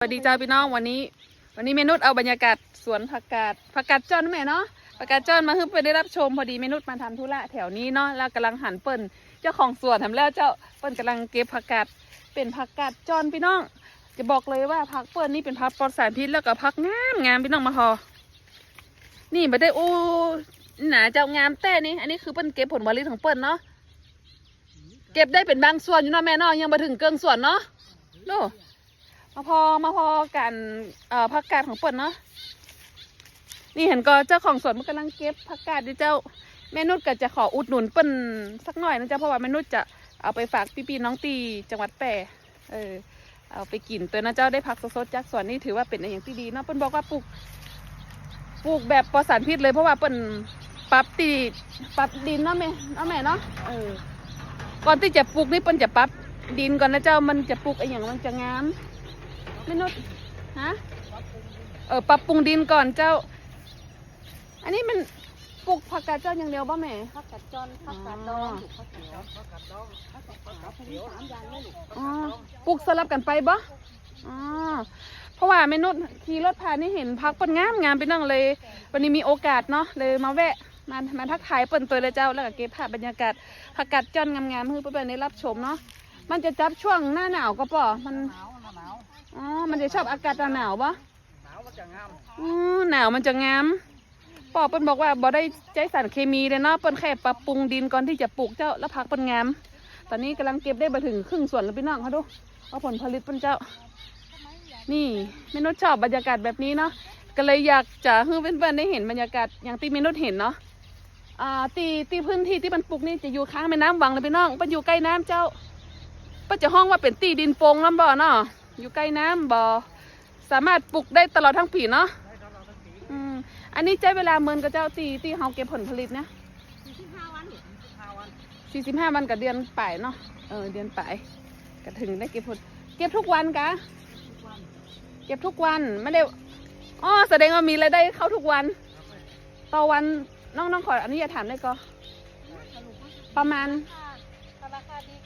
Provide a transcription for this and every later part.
สวัสดีจ้าพี่น้องวันนี้ วันนี้เมนุษเอาบรรยากาศสวนผักกาดผักกาดจ้อนแม่เนาะผักกาดจ้อนมาให้เพื่อนได้รับชมพอดีเมนุษมาทำธุระแถวนี้เนาะแล้วกำลังหันเปิ้นเจ้าของสวนทำแล้วเจ้าเปิ้นกำลังเก็บผักกาดเป็นผักกาดจ้อนพี่น้อง จะบอกเลยว่าผักเปิ้นนี่เป็นผักปลอดสารพิษแล้วก็ผักงามงามพี่น้องมาพอนี่มาได้อู้หนาเจ้างามแต่นี่อันนี้คือเปิ้นเก็บผลผลิตของเปิ้นเนาะเก็บได้เป็นบางส่วนอยู่เนาะแม่เนาะยังมาถึงเกิงส่วนเนาะโล มาพอมาพอกันเอ่อผักกาดของเปิดเนาะนี่เห็นก็เจ้าของสวนมันกำลังเก็บผักกาดดิเจ้าแม่นุชก็จะขออุดหนุนเปิ้นสักหน่อยนะเจ้าเพราะว่าแม่นุชจะเอาไปฝากพี่ๆน้องตีจังหวัดแปรเออเอาไปกินตัวนะเจ้าได้ผักสดๆจากสวนนี่ถือว่าเป็นอย่างที่ดีเนาะเปิ้นบอกว่าปลูกปลูกแบบปลอดสารพิษเลยเพราะว่าเปิ้นปรับตีปรับดินเนาะแม่เนาะแม่เนาะเออก่อนที่จะปลูกนี่เปิ้นจะปรับดินก่อนนะเจ้ามันจะปลูกไอ้อย่างมันจะงาม ไม่นุดฮะเออปรับปรุงดินก่อนเจ้า อันนี้มันปลูกผักกาดเจ้าอย่างเดียวป่ะแม่ผักกัดจอนผักกัดดองลูกผักกัดดองผักกัดดองผักกัดขาวมีสามอย่างเลยลูกอ๋อปลูกสลับกันไปบ่อ๋อเพราะว่าแม่นุชขี่รถผ่านนี่เห็นพักเปิ้นงามงามไปนั่งเลย วันนี้มีโอกาสเนาะเลยมาแวะมามาทักทายเปิ้นตัวเลยเจ้าแล้วก็เก็บภาพบรรยากาศผักกาดจ้อนงามๆให้เพื่อนๆได้รับชมเนาะมันจะจับช่วงหน้าหนาวก็ป่อมันหนาวหนาว อ๋อ มันจะชอบอากาศหนาวๆป่ะหนาวมันจะงามออหนาวมันจะงามปอเปิ้นบอกว่าบ่ได้ใจสารเคมีเลยเนาะเปิ้นแค่ปรับปรุงดินก่อนที่จะปลูกเจ้าแล้วผักเปิ้นงาม ตอนนี้กำลังเก็บได้มาถึงครึ่งส่วนแล้วพี่น้องเขาดูว่าผลผลิตเปิ้นเจ้า นี่เมนุษชอบบรรยากาศแบบนี้เนาะก็เลยอยากจะให้เพื่อนๆได้เห็นบรรยากาศอย่างที่เมนุษเห็นเนาะอ่าตีตีพื้นที่ที่มันปลูกนี่จะอยู่ข้างแม่น้ำวังเลยพี่น้องเปิ้นอยู่ใกล้น้ำเจ้าเปิ้นจะห้องว่าเป็นตีดินโป่งน้ำบ่อเนาะ อยู่ใกล้น้ำบ่อสามารถปลูกได้ตลอดทั้งปีเนาะได้ตลอดทั้งปีอืมอันนี้ใช้เวลาเมินกับเจ้าตีตีเฮาเก็บผลผลิตนะสี่สิบห้าวันลูกสิบห้าวันสี่สิบห้าวันกับเดือนป่ายเนาะเออเดือนป่ายก็ถึงได้เก็บผลเก็บทุกวันกะเก็บทุกวันไม่ได้อ๋อแสดงว่ามีรายได้เข้าทุกวัน ต่อวันน้องน้องขออนุญาตถามได้ก็ประมาณ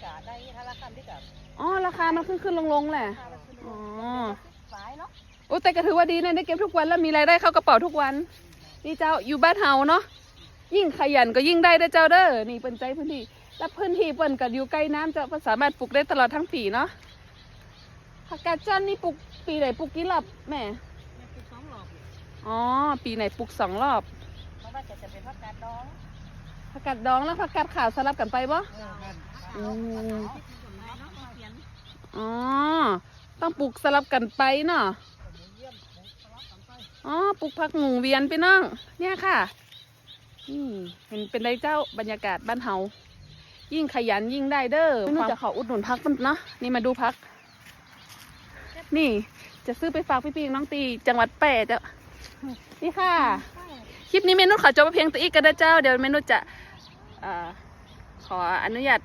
กะได้ถ้าราคาดีกะอ๋อราคามันขึ้นขึ้นลงลงๆแหละราคามันขึ้นลอ๋องสายเนาะโอ้แต่ก็ถือว่าดีนะได้เก็บทุกวันแล้วมีรายได้เข้ากระเป๋าทุกวันนี่เจ้าอยู่บ้านเฮาเนาะยิ่งขยันก็ยิ่งได้เด้อเจ้าเด้อนี่เป็นใจพื้นที่แล้วพื้นที่เปิ้นก็อยู่ใกล้น้ำเจ้าก็สามารถปลูกได้ตลอดทั้งปีเนาะผักกาดจันนี่ปลูกปีไหนปลูกกี่รอบแม่เนี่ยคือสองหลอกลูกอ๋อปีไหนปลูกสองรอบเพราะว่าจะจะเป็นผักกัดดอง ผักกาดดองแล้วผักกาดขาวสลับกันไปบ่เออแม่นอืมที่ผลไม้เนาะต้องเขียนอ๋อ ต้องปลูกสลับกันไปเนาะเยี่ยมผมสลับกันไปอ๋อ ปลูกผักหมุนเวียนไปน้อง เนี่ยค่ะ นี่เห็นเป็นไรเจ้าบรรยากาศบ้านเฮา ยิ่งขยันยิ่งได้เด้อไม่รู้จะขออุดหนุนพักมันเนาะนี่มาดูพัก นี่จะซื้อไปฝากพี่ๆน้องตี จังหวัดแปร่เจ้านี่ค่ะ คลิปนี้เมนูขอจบไปเพียงตัวอีกก็ได้เจ้า เดี๋ยวเมนูจะเอ่อ ขออนุญาต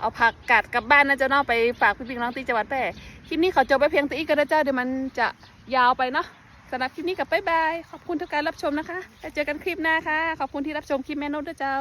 เอาผักกาดกลับบ้านนะเจ้าเนาะไปฝากพี่ปิงน้องตีจังหวัดแพร่คลิปนี้ขอจบไปเพียงตีอีกก็ได้เจ้าเดี๋ยวมันจะยาวไปเนาะสำหรับคลิปนี้กับบ๊ายบาย ขอบคุณทุกการรับชมนะคะแล้วเจอกันคลิปหน้าค่ะ ขอบคุณที่รับชมคลิปแม่นุชด้วยเจ้า